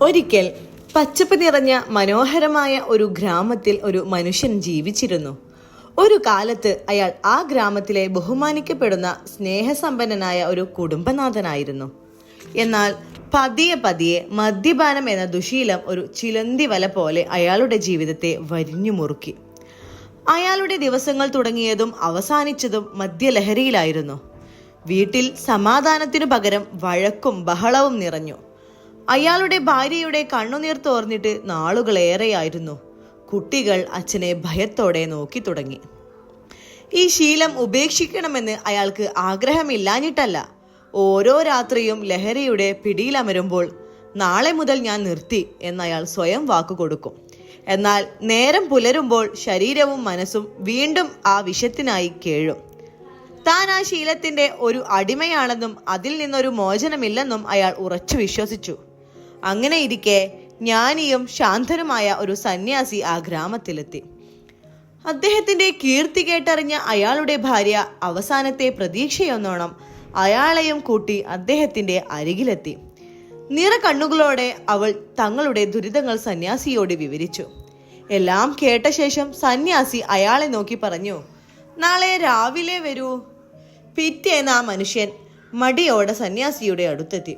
ഒരിക്കൽ പച്ചപ്പ് നിറഞ്ഞ മനോഹരമായ ഒരു ഗ്രാമത്തിൽ ഒരു മനുഷ്യൻ ജീവിച്ചിരുന്നു. ഒരു കാലത്ത് അയാൾ ആ ഗ്രാമത്തിലെ ബഹുമാനിക്കപ്പെടുന്ന സ്നേഹസമ്പന്നനായ ഒരു കുടുംബനാഥനായിരുന്നു. എന്നാൽ പതിയെ പതിയെ മദ്യപാനം എന്ന ദുശീലം ഒരു ചിലന്തി വല പോലെ അയാളുടെ ജീവിതത്തെ വരിഞ്ഞു മുറുക്കി. അയാളുടെ ദിവസങ്ങൾ തുടങ്ങിയതും അവസാനിച്ചതും മദ്യലഹരിയിലായിരുന്നു. വീട്ടിൽ സമാധാനത്തിനു പകരം വഴക്കും ബഹളവും നിറഞ്ഞു. അയാളുടെ ഭാര്യയുടെ കണ്ണുനീർ തോർന്നിട്ട് നാളുകളേറെയായിരുന്നു. കുട്ടികൾ അച്ഛനെ ഭയത്തോടെ നോക്കി തുടങ്ങി. ഈ ശീലം ഉപേക്ഷിക്കണമെന്ന് അയാൾക്ക് ആഗ്രഹമില്ലാഞ്ഞിട്ടല്ല. ഓരോ രാത്രിയും ലഹരിയുടെ പിടിയിലമരുമ്പോൾ നാളെ മുതൽ ഞാൻ നിർത്തി എന്നയാൾ സ്വയം വാക്കു കൊടുക്കും. എന്നാൽ നേരം പുലരുമ്പോൾ ശരീരവും മനസ്സും വീണ്ടും ആ വിഷത്തിനായി കേഴും. താൻ ആ ശീലത്തിന്റെ ഒരു അടിമയാണെന്നും അതിൽ നിന്നൊരു മോചനമില്ലെന്നും അയാൾ ഉറച്ചു വിശ്വസിച്ചു. അങ്ങനെ ഇരിക്കെ ജ്ഞാനിയും ശാന്തനുമായ ഒരു സന്യാസി ആ ഗ്രാമത്തിലെത്തി. അദ്ദേഹത്തിന്റെ കീർത്തി കേട്ടറിഞ്ഞ അയാളുടെ ഭാര്യ അവസാനത്തെ പ്രതീക്ഷയൊന്നോണം അയാളെയും കൂട്ടി അദ്ദേഹത്തിന്റെ അരികിലെത്തി. നിറ കണ്ണുകളോടെ അവൾ തങ്ങളുടെ ദുരിതങ്ങൾ സന്യാസിയോട് വിവരിച്ചു. എല്ലാം കേട്ട ശേഷം സന്യാസി അയാളെ നോക്കി പറഞ്ഞു നാളെ രാവിലെ വരൂ. പിറ്റേന്ന് ആ മനുഷ്യൻ മടിയോടെ സന്യാസിയുടെ അടുത്തെത്തി.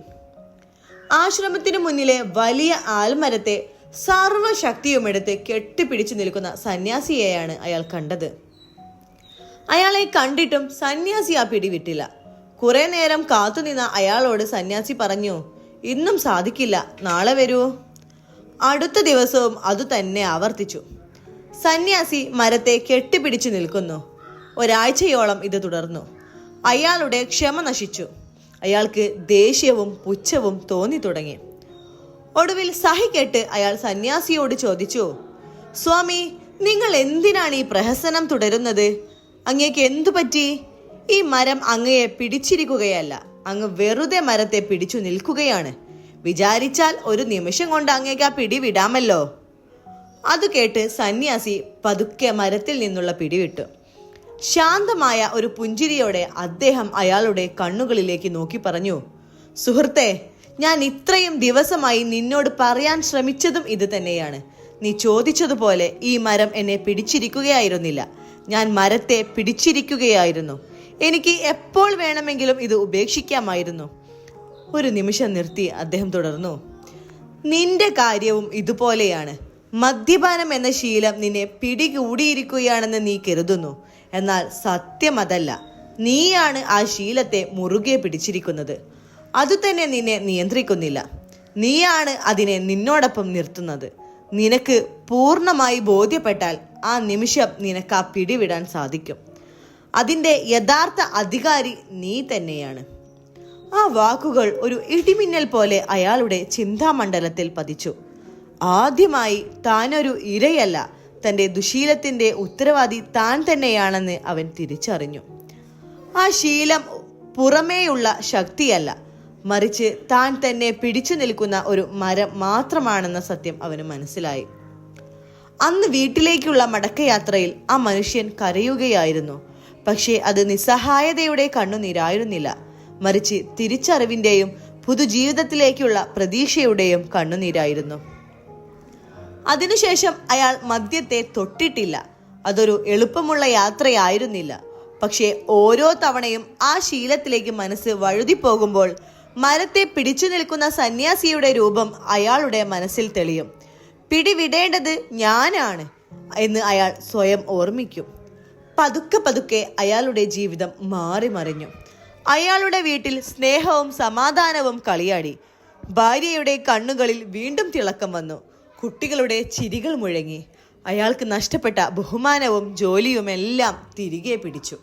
ആശ്രമത്തിനു മുന്നിലെ വലിയ ആൽമരത്തെ സർവശക്തിയുമെടുത്ത് കെട്ടിപ്പിടിച്ചു നിൽക്കുന്ന സന്യാസിയെയാണ് അയാൾ കണ്ടത്. അയാളെ കണ്ടിട്ടും സന്യാസി ആ പിടിവിട്ടില്ല. കുറെ നേരം കാത്തുനിന്ന അയാളോട് സന്യാസി പറഞ്ഞു ഇന്നും സാധിക്കില്ല നാളെ വരൂ. അടുത്ത ദിവസവും അതുതന്നെ ആവർത്തിച്ചു. സന്യാസി മരത്തെ കെട്ടിപ്പിടിച്ചു നിൽക്കുന്നു. ഒരാഴ്ചയോളം ഇത് തുടർന്നു. അയാളുടെ ക്ഷമ നശിച്ചു. അയാൾക്ക് ദേഷ്യവും പുച്ഛവും തോന്നി തുടങ്ങി. ഒടുവിൽ സഹിക്കേട്ട് അയാൾ സന്യാസിയോട് ചോദിച്ചു സ്വാമി നിങ്ങൾ എന്തിനാണ് ഈ പ്രഹസനം തുടരുന്നത്? അങ്ങേക്ക് എന്തു പറ്റി? ഈ മരം അങ്ങയെ പിടിച്ചിരിക്കുകയല്ല അങ്ങ് വെറുതെ മരത്തെ പിടിച്ചു നിൽക്കുകയാണ്. വിചാരിച്ചാൽ ഒരു നിമിഷം കൊണ്ട് അങ്ങേക്ക് ആ പിടി വിടാമല്ലോ. അത് കേട്ട് സന്യാസി പതുക്കെ മരത്തിൽ നിന്നുള്ള പിടിവിട്ടു. ശാന്തമായ ഒരു പുഞ്ചിരിയോടെ അദ്ദേഹം അയാളുടെ കണ്ണുകളിലേക്ക് നോക്കി പറഞ്ഞു സുഹൃത്തെ ഞാൻ ഇത്രയും ദിവസമായി നിന്നോട് പറയാൻ ശ്രമിച്ചതും ഇത് തന്നെയാണ്. നീ ചോദിച്ചതുപോലെ ഈ മരം എന്നെ പിടിച്ചിരിക്കുകയായിരുന്നില്ല. ഞാൻ മരത്തെ പിടിച്ചിരിക്കുകയായിരുന്നു. എനിക്ക് എപ്പോൾ വേണമെങ്കിലും ഇത് ഉപേക്ഷിക്കാമായിരുന്നു. ഒരു നിമിഷം നിർത്തി അദ്ദേഹം തുടർന്നു നിന്റെ കാര്യവും ഇതുപോലെയാണ്. മദ്യപാനം എന്ന ശീലം നിന്നെ പിടികൂടിയിരിക്കുകയാണെന്ന് നീ കരുതുന്നു. എന്നാൽ സത്യം അതല്ല നീയാണ് ആ ശീലത്തെ മുറുകെ പിടിച്ചിരിക്കുന്നത്. അതുതന്നെ നിന്നെ നിയന്ത്രിക്കുന്നില്ല. നീയാണ് അതിനെ നിന്നോടൊപ്പം നിർത്തുന്നത്. നിനക്ക് പൂർണമായി ബോധ്യപ്പെട്ടാൽ ആ നിമിഷം നിനക്ക് ആ പിടിവിടാൻ സാധിക്കും. അതിന്റെ യഥാർത്ഥ അധികാരി നീ തന്നെയാണ്. ആ വാക്കുകൾ ഒരു ഇടിമിന്നൽ പോലെ അയാളുടെ ചിന്താമണ്ഡലത്തിൽ പതിച്ചു. ആദ്യമായി താനൊരു ഇരയല്ല തന്റെ ദുശീലത്തിന്റെ ഉത്തരവാദി താൻ തന്നെയാണെന്ന് അവൻ തിരിച്ചറിഞ്ഞു. ആ ശീലം പുറമേയുള്ള ശക്തിയല്ല. മറിച്ച് താൻ തന്നെ പിടിച്ചു നിൽക്കുന്ന ഒരു മരം മാത്രമാണെന്ന സത്യം അവന് മനസ്സിലായി. അന്ന് വീട്ടിലേക്കുള്ള മടക്കയാത്രയിൽ ആ മനുഷ്യൻ കരയുകയായിരുന്നു. പക്ഷേ അത് നിസ്സഹായതയുടെ കണ്ണുനീരായിരുന്നില്ല. മറിച്ച് തിരിച്ചറിവിന്റെയും പുതുജീവിതത്തിലേക്കുള്ള പ്രതീക്ഷയുടെയും കണ്ണുനീരായിരുന്നു. അതിനുശേഷം അയാൾ മദ്യത്തെ തൊട്ടിട്ടില്ല. അതൊരു എളുപ്പമുള്ള യാത്രയായിരുന്നില്ല. പക്ഷേ ഓരോ തവണയും ആ ശീലത്തിലേക്ക് മനസ്സ് വഴുതിപ്പോകുമ്പോൾ മരത്തെ പിടിച്ചു നിൽക്കുന്ന സന്യാസിയുടെ രൂപം അയാളുടെ മനസ്സിൽ തെളിയും. പിടിവിടേണ്ടത് ഞാനാണ് എന്ന് അയാൾ സ്വയം ഓർമ്മിക്കും. പതുക്കെ പതുക്കെ അയാളുടെ ജീവിതം മാറി മറിഞ്ഞു. അയാളുടെ വീട്ടിൽ സ്നേഹവും സമാധാനവും കളിയാടി. ഭാര്യയുടെ കണ്ണുകളിൽ വീണ്ടും തിളക്കം വന്നു. കുട്ടികളുടെ ചിരികൾ മുഴങ്ങി. അയാൾക്ക് നഷ്ടപ്പെട്ട ബഹുമാനവും ജോലിയുമെല്ലാം തിരികെ പിടിച്ചു.